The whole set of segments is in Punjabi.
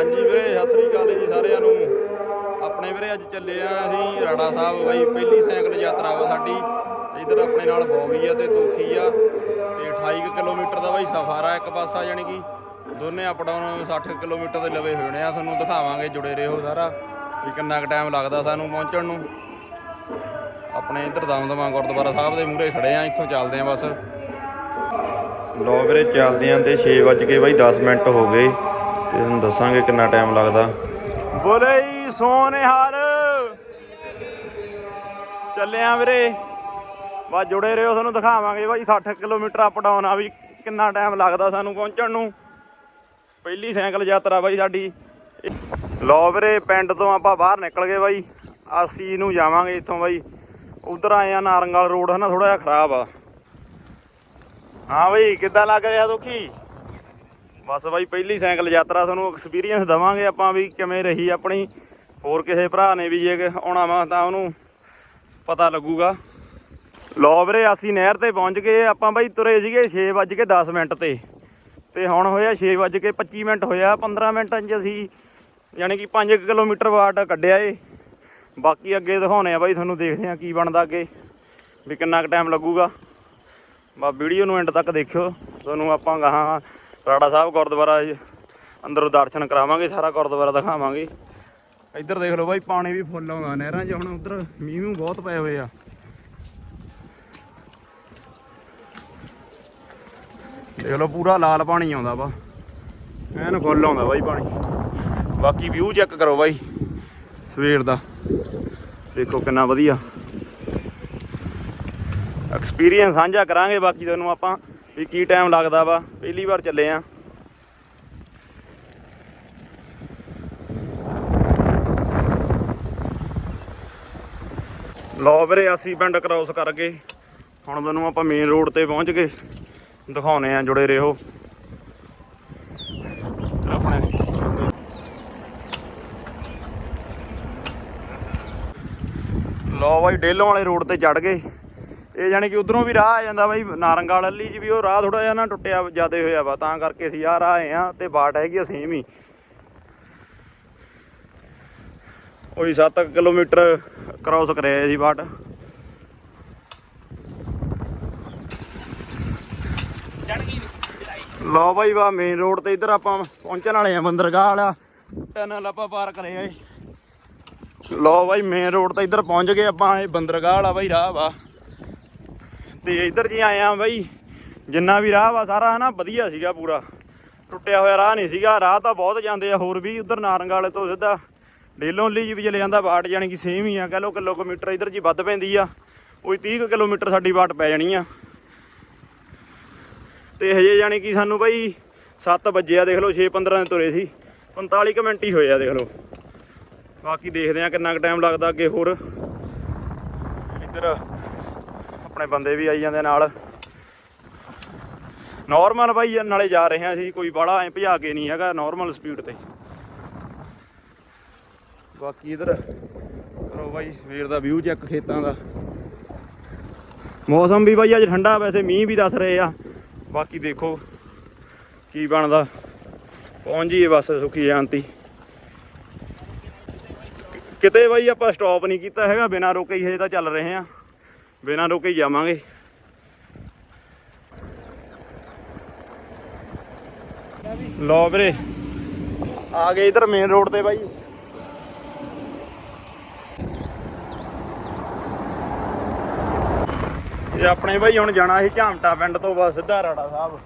ਹਾਂਜੀ ਵੀਰੇ, ਸਤਿ ਸ੍ਰੀ ਅਕਾਲ ਜੀ ਸਾਰਿਆਂ ਨੂੰ। ਆਪਣੇ ਵੀਰੇ ਅੱਜ ਚੱਲੇ ਆ ਅਸੀਂ ਰਾੜਾ ਸਾਹਿਬ ਬਾਈ, ਪਹਿਲੀ ਸਾਈਕਲ ਯਾਤਰਾ ਵਾ ਸਾਡੀ। ਤੇ ਇਧਰ ਆਪਣੇ ਨਾਲ ਬੋਗੀ ਆ ਤੇ ਤੋਖੀ ਆ। ਤੇ 28 ਕੁ ਕਿਲੋਮੀਟਰ ਦਾ ਬਾਈ ਸਫ਼ਰ ਆ ਇੱਕ ਪਾਸਾ ਯਾਨੀ ਕਿ ਦੋਨੇ ਅਪ ਡਾਊਨ 60 ਕਿਲੋਮੀਟਰ ਦੇ ਲਵੇ ਹੋਣੇ ਆ। ਤੁਹਾਨੂੰ ਦਿਖਾਵਾਂਗੇ ਜੁੜੇ ਰਹੋ ਸਾਰਾ ਵੀ ਕਿੰਨਾ ਕੁ ਟਾਈਮ ਲੱਗਦਾ ਸਾਨੂੰ ਪਹੁੰਚਣ ਨੂੰ। ਆਪਣੇ ਇਧਰ ਦਮਦਮਾ ਗੁਰਦੁਆਰਾ ਸਾਹਿਬ ਦੇ ਮੂਹਰੇ ਖੜੇ ਆ, ਇੱਥੋਂ ਚੱਲਦੇ ਆ ਬਸ। ਲੋ ਵੀਰੇ, ਚੱਲਦੇ ਆਂ ਤੇ 6 ਵਜ ਕੇ ਬਾਈ 10 ਮਿੰਟ ਹੋ ਗਏ। ਤੇ ਤੁਹਾਨੂੰ ਦੱਸਾਂਗੇ ਕਿੰਨਾ ਟਾਈਮ ਲੱਗਦਾ। ਬੋਲੇ ਜੀ ਸੋਨੇਹਾਰ ਚੱਲੇ ਆਂ ਵੀਰੇ। ਬਸ ਜੁੜੇ ਰਹੋ, ਤੁਹਾਨੂੰ ਦਿਖਾਵਾਂਗੇ ਬਾਈ 60 ਕਿਲੋਮੀਟਰ ਅਪ ਡਾਊਨ ਆ ਵੀ ਕਿੰਨਾ ਟਾਈਮ ਲੱਗਦਾ ਸਾਨੂੰ ਪਹੁੰਚਣ ਨੂੰ। ਪਹਿਲੀ ਸਾਈਕਲ ਯਾਤਰਾ ਬਾਈ ਸਾਡੀ। ਲੋ ਵੀਰੇ, ਪਿੰਡ ਤੋਂ ਆਪਾਂ ਬਾਹਰ ਨਿਕਲ ਗਏ ਬਾਈ। ਅਸੀਂ ਨੂੰ ਜਾਵਾਂਗੇ ਇੱਥੋਂ ਬਾਈ। ਉਧਰ ਆਏ ਆ, ਨਾਰੰਗਲ ਰੋਡ ਹਨਾ ਥੋੜਾ ਜਿਹਾ ਖਰਾਬ ਆ। ਹਾਂ ਬਈ, ਕਿੱਦਾਂ ਲੱਗ ਰਿਹਾ ਦੁਖੀ? ਬਸ ਬਾਈ, ਪਹਿਲੀ ਸਾਈਕਲ ਯਾਤਰਾ ਤੁਹਾਨੂੰ ਐਕਸਪੀਰੀਅੰਸ ਦਵਾਂਗੇ ਆਪਾਂ ਵੀ ਕਿਵੇਂ ਰਹੀ ਆਪਣੀ। ਹੋਰ ਕਿਸੇ ਭਰਾ ਨੇ ਵੀ ਜੇ ਆਉਣਾ ਵਾ ਤਾਂ ਉਹਨੂੰ ਪਤਾ ਲੱਗੂਗਾ। ਲੋ ਵੀਰੇ, ਅਸੀਂ ਨਹਿਰ ਤੇ ਪਹੁੰਚ ਗਏ, ਆਪਾਂ ਬਾਈ ਤੁਰੇ ਸੀਗੇ 6:10 ਮਿੰਟ ਤੇ। ਤੇ ਹੁਣ ਹੋਇਆ 6:25 ਮਿੰਟ ਹੋਇਆ 15 ਮਿੰਟਾਂ 'ਚ ਅਸੀਂ ਯਾਨੀ ਕਿ 5 ਕਿਲੋਮੀਟਰ ਵਾਟ ਕੱਢਿਆ ਏ। ਬਾਕੀ ਅੱਗੇ ਦਿਖਾਉਣੇ ਆ ਬਾਈ, ਤੁਹਾਨੂੰ ਦੇਖਦੇ ਆ ਕੀ ਬਣਦਾ ਅੱਗੇ, ਵੀ ਕਿੰਨਾ ਕੁ ਟਾਈਮ ਲੱਗੂਗਾ। ਬਾ ਵੀਡੀਓ ਨੂੰ ਐਂਡ ਤੱਕ ਦੇਖਿਓ, ਤੁਹਾਨੂੰ ਆਪਾਂ ਗਾਹਾਂ ਰਾੜਾ ਸਾਹਿਬ ਗੁਰਦੁਆਰਾ ਜੀ। ਅੰਦਰੋਂ ਦਰਸ਼ਨ ਕਰਾਵਾਂਗੇ, ਸਾਰਾ ਗੁਰਦੁਆਰਾ ਦਿਖਾਵਾਂਗੇ। ਇੱਧਰ ਦੇਖ ਲਓ ਬਾਈ, ਪਾਣੀ ਵੀ ਫੁੱਲ ਆਉਂਦਾ, ਨਹਿਰਾਂ 'ਚ ਹੁਣ ਉਧਰ ਮੀਂਹ ਮੂੰਹ ਬਹੁਤ ਪਏ ਹੋਏ ਆ। ਦੇਖ ਲਓ, ਪੂਰਾ ਲਾਲ ਪਾਣੀ ਆਉਂਦਾ ਵਾ। ਐਨ ਫੁੱਲ ਆਉਂਦਾ ਬਾਈ ਪਾਣੀ। ਬਾਕੀ ਵਿਊ ਚੈੱਕ ਕਰੋ ਬਾਈ, ਸਵੇਰ ਦਾ। ਦੇਖੋ ਕਿੰਨਾ ਵਧੀਆ। ਐਕਸਪੀਰੀਅੰਸ ਸਾਂਝਾ ਕਰਾਂਗੇ, ਬਾਕੀ ਤੁਹਾਨੂੰ ਆਪਾਂ ਵੀ ਕੀ ਟਾਈਮ ਲੱਗਦਾ ਵਾ? ਪਹਿਲੀ ਵਾਰ ਚੱਲੇ ਆ। ਲੋ ਵੀਰੇ, ਅਸੀਂ ਪਿੰਡ ਕ੍ਰਾਸ ਕਰ ਗਏ ਹੁਣ ਤੁਹਾਨੂੰ ਆਪਾਂ ਮੇਨ ਰੋਡ ਤੇ ਪਹੁੰਚ ਗਏ। ਦਿਖਾਉਨੇ ਆ ਜੁੜੇ ਰਹੋ। ਆਪਣੇ। ਲੋ ਬਾਈ, ਡੇਲੋਂ ਵਾਲੇ ਰੋਡ ਤੇ ਚੜ ਗਏ। ਇਹ ਜਾਨੀ ਕਿ ਉਧਰੋਂ ਵੀ ਰਾਹ ਆ ਜਾਂਦਾ ਬਾਈ, ਨਾਰੰਗਾਲ ਵਾਲੀ 'ਚ ਵੀ ਉਹ ਰਾਹ ਥੋੜਾ ਜਿਹਾ ਨਾ ਟੁੱਟਿਆ ਜਿਆਦੇ ਹੋਇਆ ਵਾ, ਤਾਂ ਕਰਕੇ ਅਸੀਂ ਆ ਰਾਹ ਆਏ ਆ ਤੇ ਬਾਟ ਹੈਗੀ ਆ ਸੇਮ ਹੀ। ਉਹੀ 7 ਕਿਲੋਮੀਟਰ ਕ੍ਰਾਸ ਕਰਿਆ ਜੀ ਬਾਟ। ਲਓ ਬਾਈ ਵਾ ਮੇਨ ਰੋਡ ਤੇ ਇੱਧਰ ਆਪਾਂ ਪਹੁੰਚਣ ਵਾਲੇ ਆ ਬੰਦਰਗਾਹ ਵਾਲਾ। ਟਨਲ ਆਪਾਂ ਪਾਰ ਕਰਿਆ ਏ ਲੋ ਬਾਈ ਮੇਨ ਰੋਡ ਤੇ ਇੱਧਰ ਪਹੁੰਚ ਗਏ ਆਪਾਂ, ਇਹ ਬੰਦਰਗਾਹ ਵਾਲਾ ਬਾਈ ਰਾਹ ਵਾ। ਤੇ ਇੱਧਰ ਜੀ ਆਏ ਆ ਬਾਈ। ਜਿੰਨਾ ਵੀ ਰਾਹ ਵਾ ਸਾਰਾ ਹਨਾ ਵਧੀਆ ਸੀਗਾ ਪੂਰਾ। ਟੁੱਟਿਆ ਹੋਇਆ ਰਾਹ ਨਹੀਂ ਸੀਗਾ। ਰਾਹ ਤਾਂ ਬਹੁਤ ਜਾਂਦੇ ਆ, ਹੋਰ ਵੀ ਉਧਰ ਨਾਰੰਗ ਵਾਲੇ ਤੋਂ ਸਿੱਧਾ ਡੇਲੋਂ ਲਈ ਜੀ ਵੀ ਚਲੇ ਜਾਂਦਾ ਬਾਟ ਜਾਣੀ ਕਿ ਸੇਮ ਹੀ ਆ। ਕਹ ਲੋ ਕਿਲੋਮੀਟਰ ਇੱਧਰ ਜੀ ਵੱਧ ਪੈਂਦੀ ਆ। ਕੋਈ 30 ਕੁ ਕਿਲੋਮੀਟਰ ਸਾਡੀ ਬਾਟ ਪੈ ਜਾਣੀ ਆ। ਤੇ ਹਜੇ ਜਾਣੀ ਕਿ ਸਾਨੂੰ ਬਾਈ 7 ਵਜੇ ਆ, ਦੇਖ ਲਓ 6:15 ਦੇ ਤੁਰੇ ਸੀ। 45 ਕੁ ਮਿੰਟ ਹੀ ਹੋਏ ਆ, ਦੇਖ ਲਓ। ਬਾਕੀ ਦੇਖਦੇ ਆ ਕਿੰਨਾ ਕੁ ਟਾਈਮ ਲੱਗਦਾ ਅੱਗੇ ਹੋਰ। ਇੱਧਰ ਆਪਣੇ ਬੰਦੇ ਵੀ ਆਈ ਜਾਂਦੇ ਨਾਲ। ਨਾਰਮਲ ਬਾਈ ਨਾਲੇ ਜਾ ਰਹੇ ਹਾਂ ਅਸੀਂ, ਕੋਈ ਬੜਾ ਐ ਭਜਾ ਕੇ ਨਹੀਂ ਹੈਗਾ ਨਾਰਮਲ ਸਪੀਡ ਤੇ। ਬਾਕੀ ਇਧਰ ਕਰੋ ਬਾਈ, ਸਵੇਰ ਦਾ ਵਿਊ ਚੈੱਕ ਖੇਤਾਂ ਦਾ। ਮੌਸਮ ਵੀ ਬਾਈ ਅੱਜ ਠੰਡਾ, ਵੈਸੇ ਮੀਂਹ ਵੀ ਦੱਸ ਰਹੇ ਆ। ਬਾਕੀ ਦੇਖੋ ਕੀ ਬਣਦਾ। ਪਹੁੰਚ ਜੀਏ ਬਸ ਸੁਖੀ ਸ਼ਾਂਤੀ। ਕਿਤੇ ਬਾਈ ਆਪਾਂ ਸਟਾਪ ਨਹੀਂ ਕੀਤਾ ਹੈਗਾ, ਬਿਨਾਂ ਰੁਕੇ ਹੀ ਹਜੇ ਤਾਂ ਚੱਲ ਰਹੇ ਆ ਬਿਨਾਂ ਰੋਕੇ ਜਾਵਾਂਗੇ। ਲੋ ਵੀਰੇ, ਆ ਗਏ ਇਧਰ ਮੇਨ ਰੋਡ ਤੇ ਬਾਈ। ਇਹ ਆਪਣੇ ਬਾਈ ਹੁਣ ਜਾਣਾ ਸੀ ਝਾਮਟਾ ਪਿੰਡ ਤੋਂ ਬਸ ਸਿੱਧਾ ਰਾੜਾ ਸਾਹਿਬ।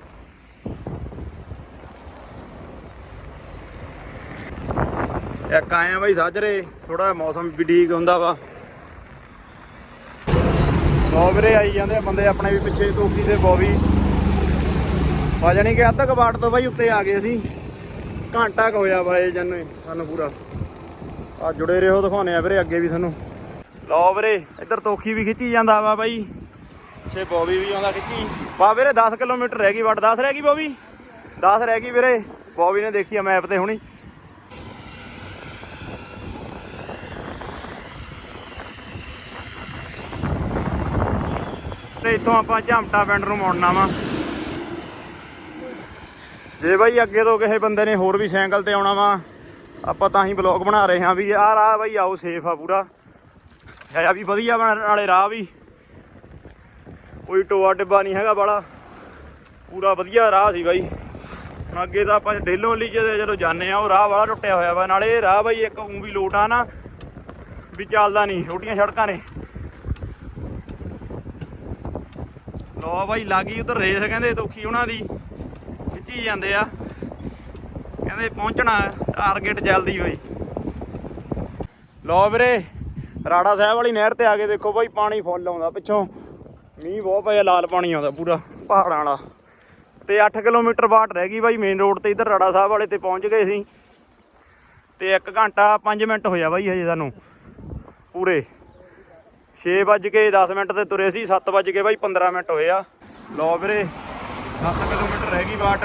ਇੱਕ ਆਏ ਆ ਬਾਈ ਸਾਜਰੇ ਥੋੜਾ ਮੌਸਮ ਵੀ ਠੀਕ ਹੁੰਦਾ ਵਾ। ਲੋ ਵੀਰੇ ਆਈ ਜਾਂਦੇ ਆ, ਬੰਦੇ ਆਪਣੇ ਵੀ ਪਿੱਛੇ ਤੋਕੀ ਤੇ ਬੋਵੀ ਆ ਜਾਣੀ ਕਿ ਅੱਧਾ ਕਬਾੜ ਤੋਂ ਬਾਈ ਉੱਤੇ ਆ ਗਏ ਅਸੀਂ। ਘੰਟਾ ਕੁ ਹੋਇਆ ਵਾ ਇਹ ਜਨ, ਸਾਨੂੰ ਪੂਰਾ। ਆ ਜੁੜੇ ਰਹੋ ਦਿਖਾਉਣੇ ਆ ਵੀਰੇ ਅੱਗੇ ਵੀ ਸਾਨੂੰ ਲਓ ਵੀਰੇ, ਇੱਧਰ ਤੋਖੀ ਵੀ ਖਿੱਚੀ ਜਾਂਦਾ ਵਾ ਬਾਈ। ਪਿੱਛੇ ਬੋਵੀ ਵੀ ਆਉਂਦਾ ਖਿੱਚੀ। ਵਾ ਵੀਰੇ 10 ਕਿਲੋਮੀਟਰ ਰਹਿ ਗਈ ਵੱਟ 10 ਰਹਿ ਗਈ ਬੋਵੀ 10 ਰਹਿ ਗਈ ਵੀਰੇ। ਬੋਵੀ ਨੇ ਦੇਖੀ ਆ ਮੈਪ ਤੇ ਹੁਣੀ। ਤੇ ਇੱਥੋਂ ਆਪਾਂ ਝਾਮਟਾ ਪਿੰਡ ਨੂੰ ਮੁੜਨਾ ਵਾ। ਜੇ ਬਾਈ ਅੱਗੇ ਤੋਂ ਕਿਸੇ ਬੰਦੇ ਨੇ ਹੋਰ ਵੀ ਸਾਈਕਲ ਤੇ ਆਉਣਾ ਵਾ, ਆਪਾਂ ਤਾਂ ਹੀ ਬਲੌਗ ਬਣਾ ਰਹੇ ਹਾਂ ਵੀ ਆਹ ਰਾਹ ਬਾਈ ਆਓ ਸੇਫ ਆ ਪੂਰਾ। ਹੈ ਵੀ ਵਧੀਆ ਬਣ ਨਾਲੇ ਰਾਹ ਵੀ। ਕੋਈ ਟੋਆ ਟਿੱਬਾ ਨਹੀਂ ਹੈਗਾ ਬਾਲਾ ਪੂਰਾ ਵਧੀਆ ਰਾਹ ਸੀ ਬਾਈ। ਹੁਣ ਅੱਗੇ ਤਾਂ ਆਪਾਂ ਡੇਲੋਂ ਲਈ ਜਦੋਂ ਜਦੋਂ ਜਾਂਦੇ ਆ ਉਹ ਰਾਹ ਵਾਲਾ ਟੁੱਟਿਆ ਹੋਇਆ ਵਾ। ਨਾਲੇ ਇਹ ਰਾਹ ਬਾਈ ਇੱਕ ਊਂ ਵੀ ਲੋਟ ਆ ਨਾ, ਵੀ ਚੱਲਦਾ ਨਹੀਂ ਛੋਟੀਆਂ ਸੜਕਾਂ ਨੇ। ਲੋ ਬਾਈ, ਲਾਗੀ ਉਧਰ ਰੇਸ ਕਹਿੰਦੇ ਦੁਖੀ ਉਹਨਾਂ ਦੀ। ਖਿੱਚੀ ਜਾਂਦੇ ਆ। ਕਹਿੰਦੇ ਪਹੁੰਚਣਾ ਟਾਰਗੇਟ ਜਲਦੀ ਬਾਈ। ਲੋ ਵੀਰੇ, ਰਾੜਾ ਸਾਹਿਬ ਵਾਲੀ ਨਹਿਰ ਤੇ ਆ ਕੇ ਦੇਖੋ ਬਾਈ, ਪਾਣੀ ਫੁੱਲ ਆਉਂਦਾ ਪਿੱਛੋਂ। ਮੀਂਹ ਬਹੁਤ ਪਿਆ, ਲਾਲ ਪਾਣੀ ਆਉਂਦਾ ਪੂਰਾ, ਪਹਾੜਾਂ ਵਾਲਾ। ਤੇ 8 ਕਿਲੋਮੀਟਰ ਬਾਟ ਰਹਿ ਗਈ ਬਾਈ ਮੇਨ ਰੋਡ ਤੇ ਇੱਧਰ ਰਾੜਾ ਸਾਹਿਬ ਵਾਲੇ ਤੇ ਪਹੁੰਚ ਗਏ ਸੀ। ਤੇ 1 ਘੰਟਾ 5 ਮਿੰਟ ਹੋਇਆ ਬਾਈ ਹਜੇ ਸਾਨੂੰ, ਪੂਰੇ। 6 ਵੱਜ ਕੇ 10 ਮਿੰਟ ਤੇ ਤੁਰੇ ਸੀ 7 ਵੱਜ ਕੇ ਬਾਈ 15 ਮਿੰਟ ਹੋਏ ਆ। ਲੋ ਵੀਰੇ 7 ਕਿਲੋਮੀਟਰ ਰਹਿ ਗਈ ਬਾਟ।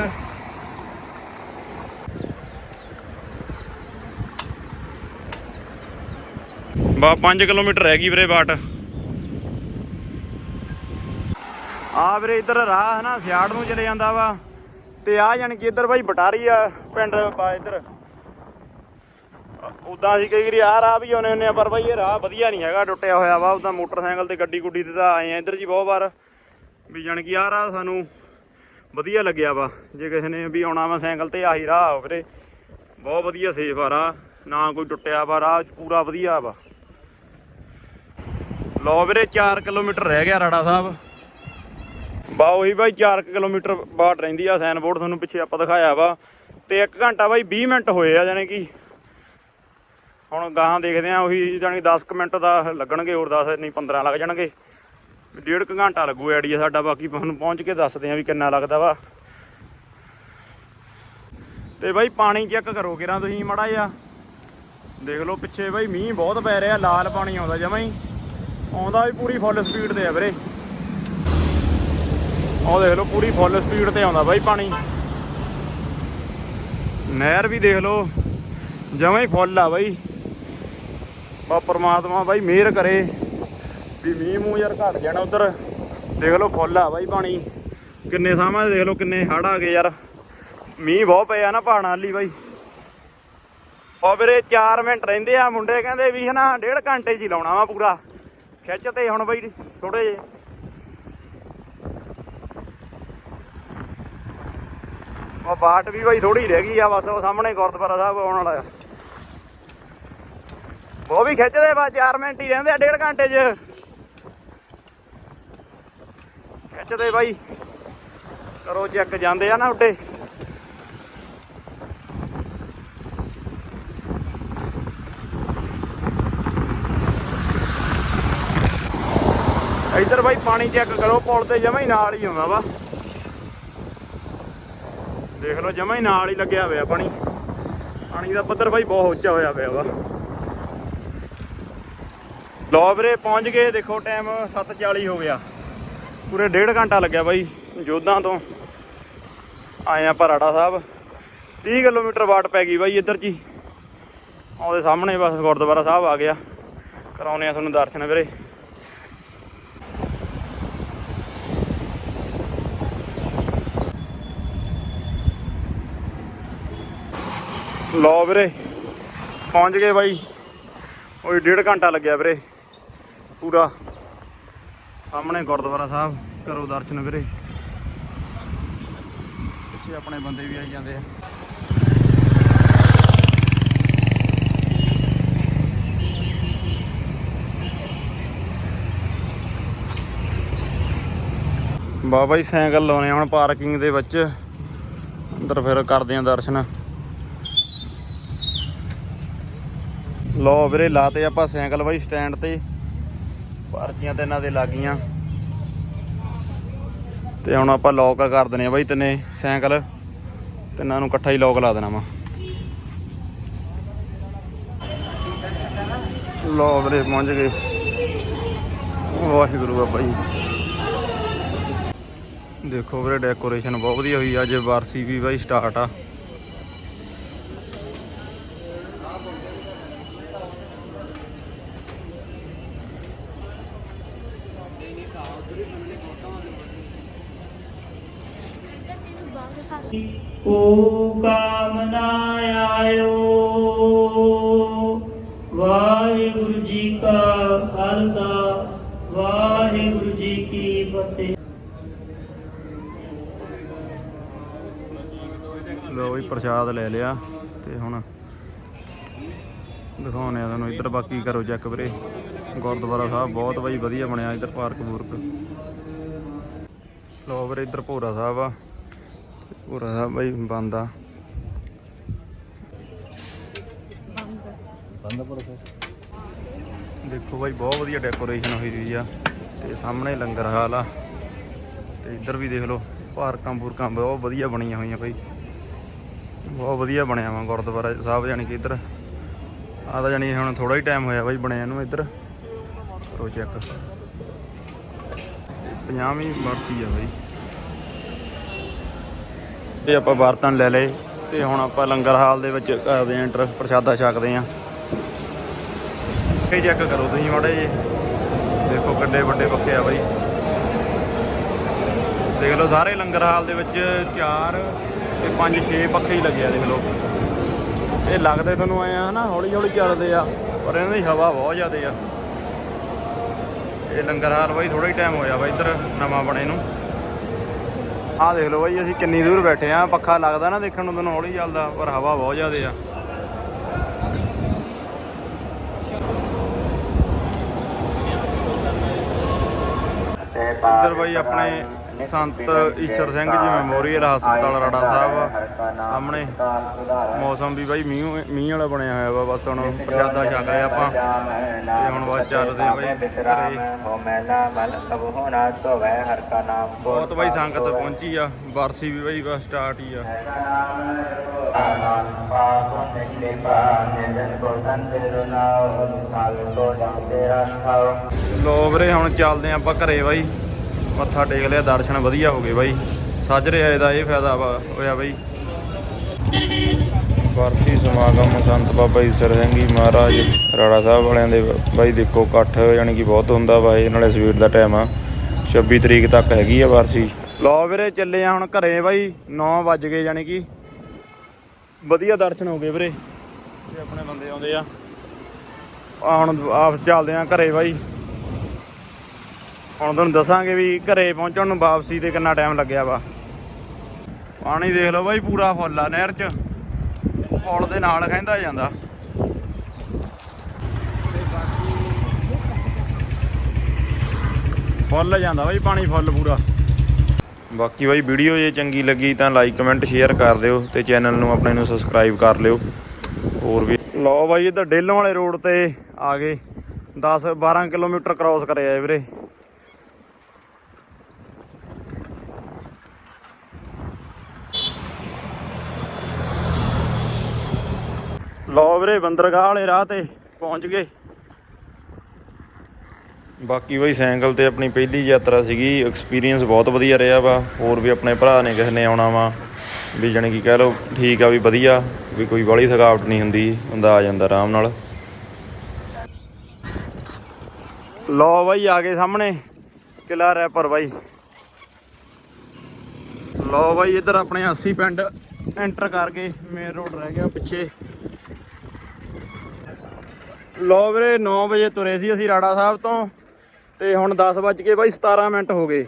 ਬਾ 5 ਕਿਲੋਮੀਟਰ ਰਹਿ ਗਈ ਵੀਰੇ ਬਾਟ। ਆ ਵੀਰੇ, ਇੱਧਰ ਰਾਹ ਹੈ ਨਾ, ਸਿਆੜ ਨੂੰ ਚਲੇ ਜਾਂਦਾ ਵਾ। ਤੇ ਆ ਜਾਣ ਕਿ ਇੱਧਰ ਬਾਈ ਬਟਾਰੀ ਆ, ਪਿੰਡ ਬਾ, ਇੱਧਰ। ਉਦਾਂ ਅਸੀਂ ਕਈ ਵਾਰੀ ਆਹ ਰਾਹ ਵੀ ਆਉਨੇ ਹੁੰਨੇ ਆ, ਪਰ ਬਾਈ ਇਹ ਰਾਹ ਵਧੀਆ ਨਹੀਂ ਹੈਗਾ, ਟੁੱਟਿਆ ਹੋਇਆ ਵਾ। ਉਦਾਂ ਮੋਟਰਸਾਈਕਲ ਤੇ ਗੱਡੀ ਗੁੱਡੀ ਤੇ ਤਾਂ ਆਏ ਆ ਇੱਧਰ ਜੀ ਬਹੁਤ ਵਾਰ। ਵੀ ਜਾਣ ਕਿ ਆਹ ਰਾਹ ਸਾਨੂੰ ਵਧੀਆ ਲੱਗਿਆ ਵਾ। ਜੇ ਕਿਸੇ ਨੇ ਵੀ ਆਉਣਾ ਵਾ ਸਾਈਕਲ ਤੇ, ਆਹੀ ਰਾਹ ਆਓ ਵੀਰੇ। ਬਹੁਤ ਵਧੀਆ ਸੇਫ ਆ ਰਾਹ। ਨਾ ਕੋਈ ਟੁੱਟਿਆ ਵਾ, ਰਾਹ ਪੂਰਾ ਵਧੀਆ ਵਾ। ਲਓ ਵੀਰੇ 4 ਕਿਲੋਮੀਟਰ ਰਹਿ ਗਿਆ ਰਾੜਾ ਸਾਹਿਬ। ਬਾ, ਉਹੀ ਬਾਈ 4 ਕਿਲੋਮੀਟਰ ਬਾਅਦ ਰਹਿੰਦੀ ਆ, ਸਾਈਨ ਬੋਰਡ ਤੁਹਾਨੂੰ ਪਿੱਛੇ ਆਪਾਂ ਦਿਖਾਇਆ ਵਾ। ਤੇ 1 ਘੰਟਾ ਬਾਈ 20 ਮਿੰਟ ਹੋਏ ਆ ਜਾਨੀ ਕਿ ਹੁਣ ਗਾਹਾਂ ਦੇਖਦੇ ਆ ਉਹੀ ਜਾਨੀ 10 ਕੁ ਮਿੰਟ ਦਾ ਲੱਗਣਗੇ, ਹੋਰ 10 ਨਹੀਂ 15 ਲੱਗ ਜਾਣਗੇ। ਡੇਢ ਕੁ ਘੰਟਾ ਲੱਗੂ ਆਈਡੀਆ ਸਾਡਾ, ਬਾਕੀ ਤੁਹਾਨੂੰ ਪਹੁੰਚ ਕੇ ਦੱਸਦੇ ਆ ਵੀ ਕਿੰਨਾ ਲੱਗਦਾ ਵਾ। ਤੇ ਬਾਈ, ਪਾਣੀ ਚੈੱਕ ਕਰੋ ਕਿਰਾਂ ਤੁਸੀਂ ਮੜਾ ਜਿਹਾ। ਦੇਖ ਲਓ ਪਿੱਛੇ ਬਾਈ, ਮੀਂਹ ਬਹੁਤ ਪੈ ਰਿਹਾ, ਲਾਲ ਪਾਣੀ ਆਉਂਦਾ ਜਮਾਂ ਹੀ। ਆਉਂਦਾ ਵੀ ਪੂਰੀ ਫੁੱਲ ਸਪੀਡ ਤੇ ਆ ਵੀਰੇ। ਆਹ ਦੇਖ ਲਓ, ਪੂਰੀ ਫੁੱਲ ਸਪੀਡ ਤੇ ਆਉਂਦਾ ਬਾਈ ਪਾਣੀ। ਨਹਿਰ ਵੀ ਦੇਖ ਲਓ, ਜਮਾਂ ਹੀ ਫੁੱਲ ਆ ਬਾਈ। ਬਾ ਪ੍ਰਮਾਤਮਾ ਬਾਈ ਮਿਹਰ ਕਰੇ ਵੀ ਮੀਂਹ ਮੂੰਹ ਯਾਰ ਘਟ ਜਾਣਾ ਉਧਰ। ਦੇਖ ਲਓ ਫੁੱਲ ਆ ਬਾਈ ਪਾਣੀ। ਕਿੰਨੇ ਸਾਹਮਣੇ ਦੇਖ ਲਓ ਕਿੰਨੇ ਹੜ ਆ ਗਏ ਯਾਰ। ਮੀਂਹ ਬਹੁਤ ਪਿਆ ਨਾ ਪਹਾੜਾਂ ਵਾਲੀ ਬਾਈ। ਉਹ ਵੀਰੇ 4 ਮਿੰਟ ਰਹਿੰਦੇ ਆ, ਮੁੰਡੇ ਕਹਿੰਦੇ ਵੀ ਹਨਾ ਡੇਢ ਘੰਟੇ 'ਚ ਹੀ ਲਾਉਣਾ ਵਾ ਪੂਰਾ। ਖਿੱਚ ਤੇ ਹੁਣ ਬਾਈ ਥੋੜੇ ਜੇ ਉਹ ਬਾਟ ਵੀ ਬਾਈ ਥੋੜੀ ਰਹਿ ਗਈ ਆ, ਬਸ ਉਹ ਸਾਹਮਣੇ ਗੁਰਦੁਆਰਾ ਸਾਹਿਬ ਆਉਣ ਵਾਲਾ ਆ। ਉਹ ਵੀ ਖਿੱਚਦੇ ਬਾ 4 ਮਿੰਟ ਹੀ ਰਹਿੰਦੇ ਆ, ਡੇਢ ਘੰਟੇ 'ਚ। ਖਿੱਚਦੇ ਬਾਈ। ਕਰੋ ਚੈੱਕ ਜਾਂਦੇ ਆ ਨਾ ਉੱਡੇ। ਇੱਧਰ ਬਾਈ ਪਾਣੀ ਚੈੱਕ ਕਰੋ, ਪੁਲ ਤੇ ਜਮਾ ਹੀ ਨਾਲ ਹੀ ਆਉਂਦਾ ਵਾ। ਦੇਖ ਲਓ, ਜਮਾ ਹੀ ਨਾਲ ਹੀ ਲੱਗਿਆ ਹੋਇਆ ਪਾਣੀ। ਪਾਣੀ ਦਾ ਪੱਧਰ ਬਾਈ ਬਹੁਤ ਉੱਚਾ ਹੋਇਆ ਪਿਆ ਵਾ। ਲੋ ਵੀਰੇ, ਪਹੁੰਚ ਗਏ। ਦੇਖੋ ਟਾਈਮ 7:40 ਹੋ ਗਿਆ। ਪੂਰੇ ਡੇਢ ਘੰਟਾ ਲੱਗਿਆ ਬਾਈ ਜੋਧਾਂ ਤੋਂ। ਆਏ ਆ ਪਰਾੜਾ ਸਾਹਿਬ। 30 ਕਿਲੋਮੀਟਰ ਵਾਟ ਪੈ ਗਈ ਬਾਈ ਇੱਧਰ ਜੀ। ਉਹਦੇ ਸਾਹਮਣੇ ਬਸ ਗੁਰਦੁਆਰਾ ਸਾਹਿਬ ਆ ਗਿਆ। ਕਰਾਉਨੇ ਆ ਤੁਹਾਨੂੰ ਦਰਸ਼ਨ ਵੀਰੇ। ਲੋ ਵੀਰੇ, ਪਹੁੰਚ ਗਏ ਬਾਈ। ਉਹ ਡੇਢ ਘੰਟਾ ਲੱਗਿਆ ਵੀਰੇ। ਪੂਰਾ ਸਾਹਮਣੇ ਗੁਰਦੁਆਰਾ ਸਾਹਿਬ ਕਰੋ ਦਰਸ਼ਨ ਵੀਰੇ। ਪਿੱਛੇ ਆਪਣੇ ਬੰਦੇ ਵੀ ਆਈ ਜਾਂਦੇ ਆ। ਬਾਬਾ ਜੀ ਸਾਈਕਲ ਲਾਉਣੇ ਆ ਹੁਣ ਪਾਰਕਿੰਗ ਦੇ ਵਿੱਚ। ਅੰਦਰ ਫਿਰ ਕਰਦੇ ਆ ਦਰਸ਼ਨ। ਲੋ ਵੀਰੇ, ਲਾਤੇ ਆਪਾਂ ਸਾਈਕਲ ਬਾਈ ਸਟੈਂਡ ਤੇ। ਪਾਰਕੀਆਂ ਤੇ ਇਹਨਾਂ ਦੇ ਲੱਗੀਆਂ ਤੇ ਹੁਣ ਆਪਾਂ ਲੋਕ ਕਰ ਦਨੇ ਆ ਬਾਈ ਤਿੰਨੇ ਸਾਈਕਲ। ਤਿੰਨਾਂ ਨੂੰ ਇਕੱਠਾ ਹੀ ਲੋਕ ਲਾ ਦੇਣਾ ਵਾ। ਲੋ ਵੀਰੇ ਪਹੁੰਚ ਗਏ। ਵਾਹਿਗੁਰੂ ਬਾਬਾ ਜੀ ਦੇਖੋ ਵੀਰੇ ਡੈਕੋਰੇਸ਼ਨ ਬਹੁਤ ਵਧੀਆ ਹੋਈ ਆ, ਅੱਜ ਵਾਰਸੀ ਵੀ ਬਾਈ ਸਟਾਰਟ ਆ। ਪ੍ਰਸ਼ਾਦ ਲੈ ਲਿਆ ਤੇ ਹੁਣ ਦਿਖਾਉਣੇ ਆ ਤੁਹਾਨੂੰ ਇੱਧਰ ਬਾਕੀ ਕਰੋ ਚੈੱਕ ਵੀਰੇ। ਗੁਰਦੁਆਰਾ ਸਾਹਿਬ ਬਹੁਤ ਬਾਈ ਵਧੀਆ ਬਣਿਆ ਇੱਧਰ ਪਾਰਕ ਪੂਰਕ। ਲੋ ਵੀਰੇ ਇੱਧਰ ਭੋਰਾ ਸਾਹਿਬ ਆ। ਭੋਰਾ ਸਾਹਿਬ ਬਾਈ ਬੰਦ ਆ। ਦੇਖੋ ਬਾਈ ਬਹੁਤ ਵਧੀਆ ਡੈਕੋਰੇਸ਼ਨ ਹੋਈ ਹੋਈ ਆ ਤੇ ਸਾਹਮਣੇ ਲੰਗਰ ਹਾਲ ਆ ਤੇ ਇੱਧਰ ਵੀ ਦੇਖ ਲਓ ਪਾਰਕਾਂ ਪੂਰਕਾਂ ਬਹੁਤ ਵਧੀਆ ਬਣੀਆਂ ਹੋਈਆਂ ਬਾਈ। ਬਹੁਤ ਵਧੀਆ ਬਣਿਆ ਵਾ ਗੁਰਦੁਆਰਾ ਸਾਹਿਬ ਜਾਨੀ ਕਿ ਇੱਧਰ। ਆ ਤਾਂ ਜਾਨੀ ਹੁਣ ਥੋੜਾ ਹੀ ਟਾਈਮ ਹੋਇਆ ਬਾਈ ਬਣਿਆ ਨੂੰ ਇੱਧਰ। ਕਰੋ ਚੈੱਕ ਤੇ 50ਵੀਂ ਬਰਸੀ ਆ ਬਾਈ। ਤੇ ਆਪਾਂ ਬਰਤਨ ਲੈ ਲਏ ਤੇ ਹੁਣ ਆਪਾਂ ਲੰਗਰ ਹਾਲ ਦੇ ਵਿੱਚ ਕਰਦੇ ਆਂ ਇੰਟਰ, ਪ੍ਰਸ਼ਾਦਾ ਛਕਦੇ ਆਂ ਇਹ ਚੈੱਕ ਕਰੋ ਤੁਸੀਂ ਮਾੜੇ ਜੀ ਦੇਖੋ ਕਿੱਡੇ ਵੱਡੇ ਪੱਕੇ ਆ ਬਾਈ। ਦੇਖ ਲਓ ਸਾਰੇ ਲੰਗਰ ਹਾਲ ਦੇ ਵਿੱਚ 4 ਤੇ 5 6 ਪੱਖੇ ਹੀ ਲੱਗੇ ਆ ਦੇਖ ਲਓ। ਇਹ ਲੱਗਦੇ ਤੁਹਾਨੂੰ ਐ ਆ ਨਾ ਹੌਲੀ ਹੌਲੀ ਚੱਲਦੇ ਆ, ਪਰ ਇਹਨਾਂ ਦੀ ਹਵਾ ਬਹੁਤ ਜ਼ਿਆਦੇ ਆ। ਇਹ ਲੰਗਰ ਹਾਲ ਬਾਈ ਥੋੜਾ ਹੀ ਟਾਈਮ ਹੋਇਆ ਬਾਈ ਇੱਧਰ ਨਵਾਂ ਬਣੇ ਨੂੰ। ਆਹ ਦੇਖ ਲਓ ਬਾਈ, ਅਸੀਂ ਕਿੰਨੀ ਦੂਰ ਬੈਠੇ ਆ, ਪੱਖਾ ਲੱਗਦਾ ਨਾ ਦੇਖਣ ਨੂੰ ਤੁਹਾਨੂੰ ਹੌਲੀ ਚੱਲਦਾ, ਪਰ ਹਵਾ ਬਹੁਤ ਜ਼ਿਆਦੇ ਆ। ਇੱਧਰ ਬਾਈ ਆਪਣੇ ਸੰਤ ਈਸ਼ਰ ਸਿੰਘ ਜੀ ਮੈਮੋਰੀਅਲ ਹਸਪਤਾਲ ਰਾੜਾ ਸਾਹਿਬ। ਸਾਹਮਣੇ ਮੌਸਮ ਵੀ ਬਾਈ ਮੀਂਹ ਮੀਂਹ ਵਾਲਾ ਬਣਿਆ ਹੋਇਆ ਵਾ ਬਸ ਹੁਣ ਪ੍ਰਸ਼ਾਦਾ ਛਕ ਰਹੇ ਆਪਾਂ। ਤੇ ਹੁਣ ਬਾਅਦ ਚੱਲਦੇ ਆ ਬਾਈ ਬਹੁਤ ਬਾਈ ਸੰਗਤ ਪਹੁੰਚੀ ਆ ਬਰਸੀ ਵੀ ਬਾਈ ਬਸ ਸਟਾਰਟ ਹੀ ਆ। ਲੋ ਵੀਰੇ ਹੁਣ ਚੱਲਦੇ ਆਪਾਂ ਘਰੇ ਬਾਈ। ਮੱਥਾ ਟੇਕ ਲਿਆ ਦਰਸ਼ਨ ਵਧੀਆ ਹੋ ਗਏ ਬਾਈ। ਸਾਜਰੇ ਆਏ ਦਾ ਇਹ ਫਾਇਦਾ ਵਾ ਹੋਇਆ ਬਾਈ। ਵਾਰਸੀ ਸਮਾਗਮ ਸੰਤ ਬਾਬਾ ਈਸਰ ਸਿੰਘ ਜੀ ਮਹਾਰਾਜ ਰਾੜਾ ਸਾਹਿਬ ਵਾਲਿਆਂ ਦੇ ਬਾਈ ਦੇਖੋ ਇਕੱਠ ਯਾਨੀ ਕਿ ਬਹੁਤ ਹੁੰਦਾ ਵਾ ਇਹ ਨਾਲੇ ਸਵੇਰ ਦਾ ਟਾਈਮ ਆ। 26 ਤਰੀਕ ਤੱਕ ਹੈਗੀ ਆ ਵਾਰਸੀ। ਲੋ ਵੀਰੇ ਚੱਲੇ ਆ ਹੁਣ ਘਰੇ ਬਾਈ 9 ਵੱਜ ਗਏ ਯਾਨੀ ਕਿ। ਵਧੀਆ ਦਰਸ਼ਨ ਹੋ ਗਏ ਵੀਰੇ। ਤੇ ਆਪਣੇ ਬੰਦੇ ਆਉਂਦੇ ਆ। ਆ ਹੁਣ ਆਪ ਚੱਲਦੇ ਆ ਘਰੇ ਬਾਈ। ਹੁਣ ਤੁਹਾਨੂੰ ਦੱਸਾਂਗੇ ਵੀ ਘਰੇ ਪਹੁੰਚਣ ਨੂੰ ਵਾਪਸੀ ਤੇ ਕਿੰਨਾ ਟਾਈਮ ਲੱਗਿਆ ਵਾ। ਪਾਣੀ ਦੇਖ ਲਓ ਬਾਈ, ਪੂਰਾ ਫੁੱਲ ਆ ਨਹਿਰ 'ਚ। ਪੁਲ ਦੇ ਨਾਲ ਕਹਿੰਦਾ ਜਾਂਦਾ। ਫੁੱਲ ਜਾਂਦਾ ਬਾਈ, ਪਾਣੀ ਫੁੱਲ ਪੂਰਾ। ਬਾਕੀ ਬਾਈ ਵੀਡੀਓ ਜੇ ਚੰਗੀ ਲੱਗੀ ਤਾਂ ਲਾਈਕ ਕਮੈਂਟ ਸ਼ੇਅਰ ਕਰ ਦਿਓ ਤੇ ਚੈਨਲ ਨੂੰ ਆਪਣੇ ਨੂੰ ਸਬਸਕ੍ਰਾਈਬ ਕਰ ਲਿਓ। ਹੋਰ ਵੀ ਲਓ ਬਾਈ ਇੱਧਰ ਡੇਲੋਂ ਵਾਲੇ ਰੋਡ ਤੇ ਆ ਗਏ। 10 12 ਕਿਲੋਮੀਟਰ ਕ੍ਰਾਸ ਕਰਿਆ ਵੀਰੇ। ਲਓ ਵੀਰੇ ਬੰਦਰਗਾਹ ਵਾਲੇ ਰਾਹ ਤੇ ਪਹੁੰਚ ਗਏ। ਬਾਕੀ ਬਾਈ ਸਾਈਕਲ ਤੇ ਆਪਣੀ ਪਹਿਲੀ ਯਾਤਰਾ ਸੀਗੀ ਐਕਸਪੀਰੀਅੰਸ ਬਹੁਤ ਵਧੀਆ ਰਿਹਾ ਵਾ ਹੋਰ ਵੀ ਆਪਣੇ ਭਰਾ ਨੇ ਕਿਸੇ ਨੇ ਆਉਣਾ ਵਾ ਵੀ ਜਾਣੀ ਕਿ ਕਹਿ ਲਓ ਠੀਕ ਆ ਵੀ ਵਧੀਆ ਵੀ ਕੋਈ ਬਾਹਲੀ ਥਕਾਵਟ ਨਹੀਂ ਹੁੰਦੀ ਬੰਦਾ ਆ ਜਾਂਦਾ ਆਰਾਮ ਨਾਲ। ਲਓ ਬਾਈ ਆ ਗਏ ਸਾਹਮਣੇ ਕਿਲਾ ਰੈਪਰ ਬਾਈ। ਲਓ ਬਾਈ ਇੱਧਰ ਆਪਣੇ 80 ਪਿੰਡ ਐਂਟਰ ਕਰਕੇ ਮੇਨ ਰੋਡ ਰਹਿ ਗਿਆ ਪਿੱਛੇ। ਲੋ ਵੀਰੇ 9 ਵਜੇ ਤੁਰੇ ਸੀ ਅਸੀਂ ਰਾੜਾ ਸਾਹਿਬ ਤੋਂ ਤੇ ਹੁਣ 10 ਵੱਜ ਕੇ ਬਾਈ 17 ਮਿੰਟ ਹੋ ਗਏ।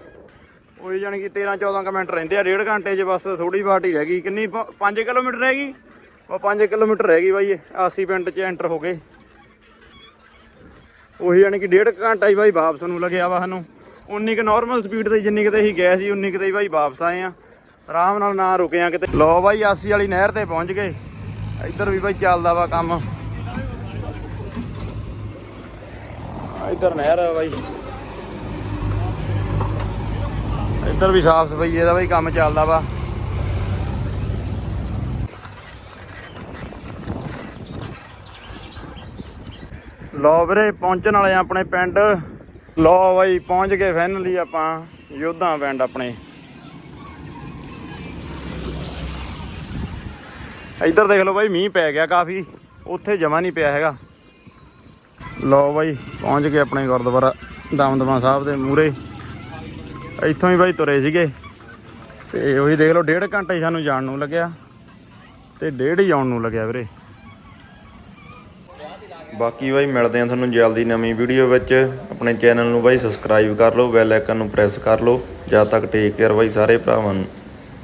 ਉਹੀ ਜਾਣੀ ਕਿ 13 14 ਕੁ ਮਿੰਟ ਰਹਿੰਦੇ ਆ, ਡੇਢ ਘੰਟੇ 'ਚ ਬਸ ਥੋੜੀ ਬਾਟੀ ਰਹਿ ਗਈ। ਕਿੰਨੀ 5 ਕਿਲੋਮੀਟਰ ਰਹਿ ਗਈ? ਉਹ 5 ਕਿਲੋਮੀਟਰ ਰਹਿ ਗਈ ਬਾਈ 80 ਪਿੰਡ 'ਚ ਐਂਟਰ ਹੋ ਗਏ। ਉਹੀ ਯਾਨੀ ਕਿ ਡੇਢ ਕੁ ਘੰਟਾ ਹੀ ਬਾਈ ਵਾਪਸ ਨੂੰ ਲੱਗਿਆ ਵਾ ਸਾਨੂੰ। ਉਨੀ ਕੁ ਨਾਰਮਲ ਸਪੀਡ ਤੇ ਜਿੰਨੀ ਕਿਤੇ ਹੀ ਗਏ ਸੀ, ਉਨੀ ਕਿਤੇ ਹੀ ਬਾਈ ਵਾਪਸ ਆਏ ਆ। ਆਰਾਮ ਨਾਲ ਨਾ ਰੁਕੇ ਆ ਕਿਤੇ। ਲੋ ਬਾਈ ਆਸੀ ਵਾਲੀ ਨਹਿਰ ਤੇ ਪਹੁੰਚ ਗਏ। ਇੱਧਰ ਵੀ ਬਾਈ ਚੱਲਦਾ ਵਾ ਕੰਮ। ਇੱਧਰ ਨਹਿਰ ਆ ਬਾਈ। ਇੱਧਰ ਵੀ ਸਾਫ਼ ਸਫ਼ਾਈ ਦਾ ਬਾਈ ਕੰਮ ਚੱਲਦਾ ਵਾ। ਲੋ ਵੀਰੇ, ਪਹੁੰਚਣ ਵਾਲੇ ਆ ਆਪਣੇ ਪਿੰਡ। ਲੋ ਬਾਈ, ਪਹੁੰਚ ਗਏ ਫਾਈਨਲੀ ਆਪਾਂ, ਯੋਧਾ ਪਿੰਡ ਆਪਣੇ। ਇੱਧਰ ਦੇਖ ਲਓ ਬਾਈ, ਮੀਂਹ ਪੈ ਗਿਆ ਕਾਫੀ, ਉੱਥੇ ਜਮਾ ਨਹੀਂ ਪਿਆ ਹੈਗਾ। ਲਓ ਬਾਈ, ਪਹੁੰਚ ਗਏ ਆਪਣੇ ਗੁਰਦੁਆਰਾ ਦਮਦਮਾ ਸਾਹਿਬ ਦੇ ਮੂਰੇ ਇੱਥੋਂ ਹੀ ਬਾਈ ਤੁਰੇ ਸੀਗੇ। ਤੇ ਉਹੀ ਦੇਖ ਲਓ, ਡੇਢ ਘੰਟੇ ਹੀ ਸਾਨੂੰ ਜਾਣ ਨੂੰ ਲੱਗਿਆ। ਤੇ ਡੇਢ ਹੀ ਆਉਣ ਨੂੰ ਲੱਗਿਆ ਵੀਰੇ। ਬਾਕੀ ਬਾਈ, ਮਿਲਦੇ ਆ ਤੁਹਾਨੂੰ ਜਲਦੀ ਨਵੀਂ ਵੀਡੀਓ ਵਿੱਚ। ਆਪਣੇ ਚੈਨਲ ਨੂੰ ਬਾਈ ਸਬਸਕ੍ਰਾਈਬ ਕਰ ਲਓ ਬੈਲ ਆਈਕਨ ਨੂੰ ਪ੍ਰੈਸ ਕਰ ਲਓ। ਜਦ ਤੱਕ ਟੇਕ ਕੇਅਰ ਬਾਈ ਸਾਰੇ ਭਰਾਵਾਂ ਨੂੰ।